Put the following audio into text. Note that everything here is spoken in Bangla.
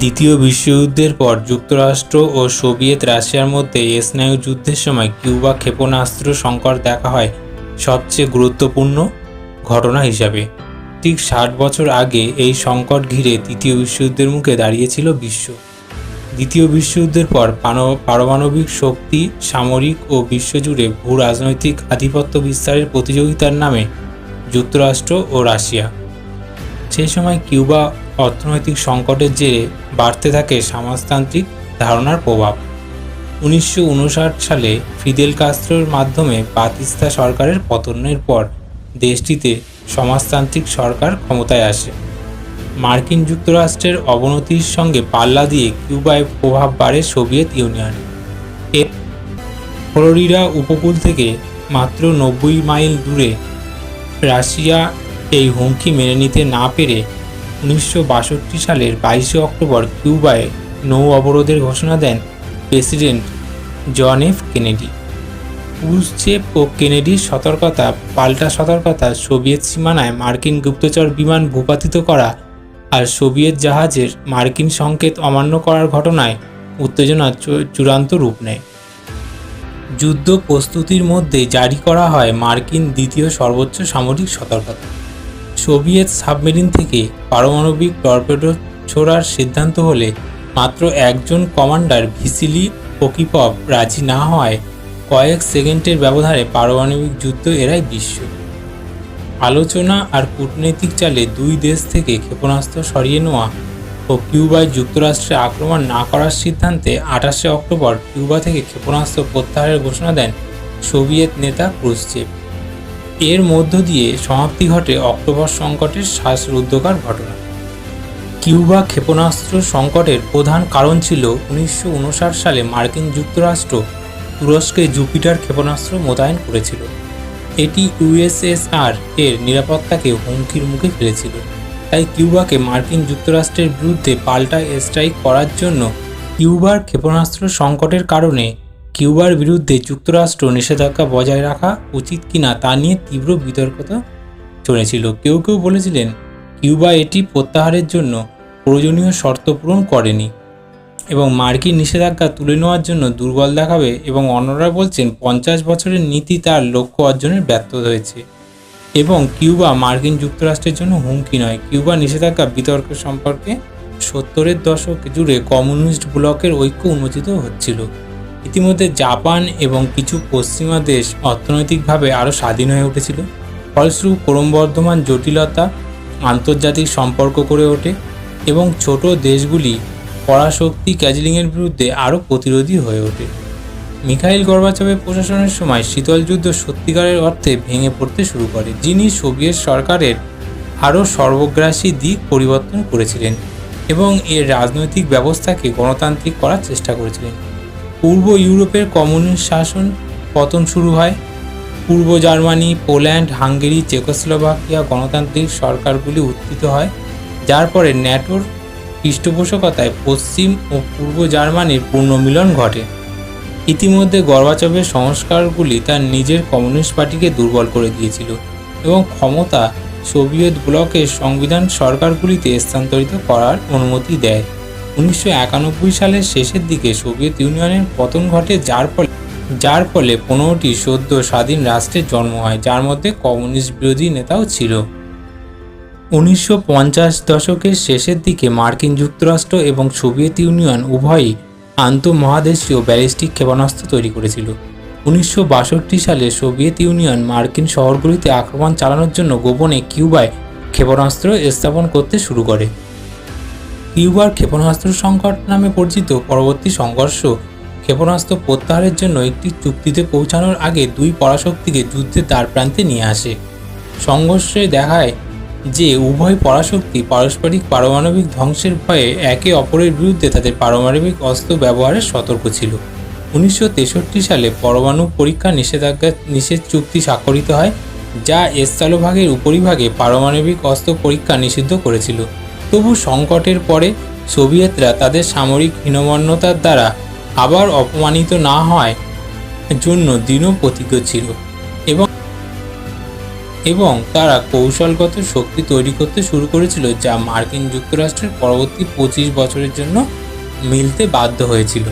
দ্বিতীয় বিশ্বযুদ্ধের পর যুক্তরাষ্ট্র ও সোভিয়েত রাশিয়ার মধ্যে স্নায়ু যুদ্ধের সময় কিউবা ক্ষেপণাস্ত্র সংকট দেখা হয় সবচেয়ে গুরুত্বপূর্ণ ঘটনা হিসাবে। ঠিক ষাট বছর আগে এই সংকট ঘিরে তৃতীয় বিশ্বযুদ্ধের মুখে দাঁড়িয়েছিল বিশ্ব। দ্বিতীয় বিশ্বযুদ্ধের পর পারমাণবিক শক্তি, সামরিক ও বিশ্বজুড়ে ভূ রাজনৈতিক আধিপত্য বিস্তারের প্রতিযোগিতার নামে যুক্তরাষ্ট্র ও রাশিয়া। সেই সময় কিউবা অর্থনৈতিক সংকটের জেরে বাড়তে থাকে সমাজতান্ত্রিক ধারণার প্রভাব। উনিশশো উনষাট সালে ফিদেল কাস্ত্রোর মাধ্যমে বাতিস্তা সরকারের পতনের পর দেশটিতে সমাজতান্ত্রিক সরকার ক্ষমতায় আসে। মার্কিন যুক্তরাষ্ট্রের অবনতির সঙ্গে পাল্লা দিয়ে কিউবায় প্রভাব বাড়ে সোভিয়েত ইউনিয়ন। এর ফ্লোরিডা উপকূল থেকে মাত্র নব্বই মাইল দূরে রাশিয়া এই হুমকি মেনে নিতে না পেরে উনিশশো বাষট্টি সালের বাইশে অক্টোবর কিউবায় নৌ অবরোধের ঘোষণা দেন president John F Kennedy. Khrushchev ও কেনেডির সতর্কতা, পাল্টা সতর্কতা, সোভিয়েত সীমানায় মার্কিন গুপ্তচর বিমান ভূপাতিত করা আর সোভিয়েত জাহাজের মার্কিন সংকেত অমান্য করার ঘটনায় উত্তেজনা চূড়ান্ত রূপ নেয়। যুদ্ধ প্রস্তুতির মধ্যে জারি করা হয় মার্কিন দ্বিতীয় সর্বোচ্চ সামরিক সতর্কতা। সোভিয়েত সাবমেরিন থেকে পারমাণবিক টর্পেডো ছোড়ার সিদ্ধান্ত হলে মাত্র একজন কমান্ডার ভিসিলি ওকিপভ রাজি না হওয়ায় কয়েক সেকেন্ডের ব্যবধানে পারমাণবিক যুদ্ধ এরাই বিশ্ব। আলোচনা আর কূটনৈতিক চালে দুই দেশ থেকে ক্ষেপণাস্ত্র সরিয়ে নেওয়া ও কিউবায় যুক্তরাষ্ট্রে আক্রমণ না করার সিদ্ধান্তে আঠাশে অক্টোবর কিউবা থেকে ক্ষেপণাস্ত্র প্রত্যাহারের ঘোষণা দেন সোভিয়েত নেতা ক্রুসচেভ এর মধ্য দিয়ে সমাপ্তি ঘটে অক্টোবর সংকটের শ্বাসরুদ্ধকার ঘটনা। কিউবা ক্ষেপণাস্ত্র সংকটের প্রধান কারণ ছিল উনিশশো উনষাট সালে মার্কিন যুক্তরাষ্ট্র তুরস্কে জুপিটার ক্ষেপণাস্ত্র মোতায়েন করেছিল। এটি ইউএসএসআর এর নিরাপত্তাকে হুমকির মুখে ফেলেছিল। তাই কিউবাকে মার্কিন যুক্তরাষ্ট্রের বিরুদ্ধে পাল্টা স্ট্রাইক করার জন্য কিউবার ক্ষেপণাস্ত্র সংকটের কারণে কিউবার বিরুদ্ধে যুক্তরাষ্ট্র নিষেধাজ্ঞা বজায় রাখা উচিত কিনা তা নিয়ে তীব্র বিতর্কতা চলেছিল কেউ কেউ বলেছিলেন, কিউবা এটি প্রত্যাহারের জন্য প্রয়োজনীয় শর্ত পূরণ করেনি এবং মার্কিন নিষেধাজ্ঞা তুলে নেওয়ার জন্য দুর্বল দেখাবে এবং অন্যরা বলছেন, পঞ্চাশ বছরের নীতি তার লক্ষ্য অর্জনের ব্যর্থ হয়েছে এবং কিউবা মার্কিন যুক্তরাষ্ট্রের জন্য হুমকি নয়। কিউবা নিষেধাজ্ঞা বিতর্ক সম্পর্কে সত্তরের দশক জুড়ে কমিউনিস্ট ব্লকের ঐক্য উন্মোচিত হচ্ছিল। ইতিমধ্যে জাপান এবং কিছু পশ্চিমা দেশ অর্থনৈতিকভাবে আরও স্বাধীন হয়ে উঠেছিল। ফলস্বরূপ ক্রমবর্ধমান জটিলতা, আন্তর্জাতিক সম্পর্ক করে ওঠে এবং ছোট দেশগুলি পরাশক্তি ক্যাজলিংয়ের বিরুদ্ধে আরও প্রতিরোধী হয়ে ওঠে। মিখাইল গর্বাচভের প্রশাসনের সময় শীতল যুদ্ধ সত্যিকারের অর্থে ভেঙে পড়তে শুরু করে, যিনি সোভিয়েত সরকারের আরও সর্বগ্রাসী দিক পরিবর্তন করেছিলেন এবং এর রাজনৈতিক ব্যবস্থাকে গণতান্ত্রিক করার চেষ্টা করেছিলেন। পূর্ব ইউরোপের কমিউনিস্ট শাসন পতন শুরু হয়। পূর্ব জার্মানি, পোল্যান্ড, হাঙ্গেরি, চেকোস্লোভাকিয়া গণতান্ত্রিক সরকারগুলি উত্থিত হয়। যার পরে ন্যাটোর পৃষ্ঠপোষকতায় পশ্চিম ও পূর্ব জার্মানির পুনর্মিলন ঘটে। ইতিমধ্যে গর্বাচভের সংস্কারগুলি তার নিজের কমিউনিস্ট পার্টিকে দুর্বল করে দিয়েছিল এবং ক্ষমতা সোভিয়েত ব্লকের সংবিধান সরকারগুলিতে স্থানান্তরিত করার অনুমতি দেয়। উনিশশো একানব্বই সালের শেষের দিকে সোভিয়েত ইউনিয়নের পতন ঘটে, যার ফলে যার ফলে পনেরোটি সদ্য স্বাধীন রাষ্ট্রের জন্ম হয়, যার মধ্যে কমিউনিস্ট বিরোধী নেতাও ছিল। উনিশশো পঞ্চাশ দশকের শেষের দিকে মার্কিন যুক্তরাষ্ট্র এবং সোভিয়েত ইউনিয়ন উভয়ই আন্তঃমহাদেশীয় ব্যালিস্টিক ক্ষেপণাস্ত্র তৈরি করেছিল। উনিশশো বাষট্টি সালে সোভিয়েত ইউনিয়ন মার্কিন শহরগুলিতে আক্রমণ চালানোর জন্য গোপনে কিউবায় ক্ষেপণাস্ত্র স্থাপন করতে শুরু করে। কিউবার ক্ষেপণাস্ত্র সংকট নামে পরিচিত পরবর্তী সংঘর্ষ ক্ষেপণাস্ত্র প্রত্যাহারের জন্য একটি চুক্তিতে পৌঁছানোর আগে দুই পরাশক্তিকে যুদ্ধের দ্বার প্রান্তে নিয়ে আসে। সংঘর্ষে দেখায় যে উভয় পরাশক্তি পারস্পরিক পারমাণবিক ধ্বংসের ভয়ে একে অপরের বিরুদ্ধে তাদের পারমাণবিক অস্ত্র ব্যবহারের সতর্ক ছিল। উনিশশো তেষট্টি সালে পরমাণু পরীক্ষা নিষেধাজ্ঞা নিষেধ চুক্তি স্বাক্ষরিত হয়, যা স্থলভাগের উপরিভাগে পারমাণবিক অস্ত্র পরীক্ষা নিষিদ্ধ করেছিল। তবু সংকটের পরে সোভিয়েতরা তাদের সামরিক হীনমন্যতার দ্বারা আবার অপমানিত না হয় জন্য দৃঢ় প্রতিজ্ঞ ছিল এবং এবং তারা কৌশলগত শক্তি তৈরি করতে শুরু করেছিল, যা মার্কিন যুক্তরাষ্ট্রের পরবর্তী পঁচিশ বছরের জন্য মিলতে বাধ্য হয়েছিল।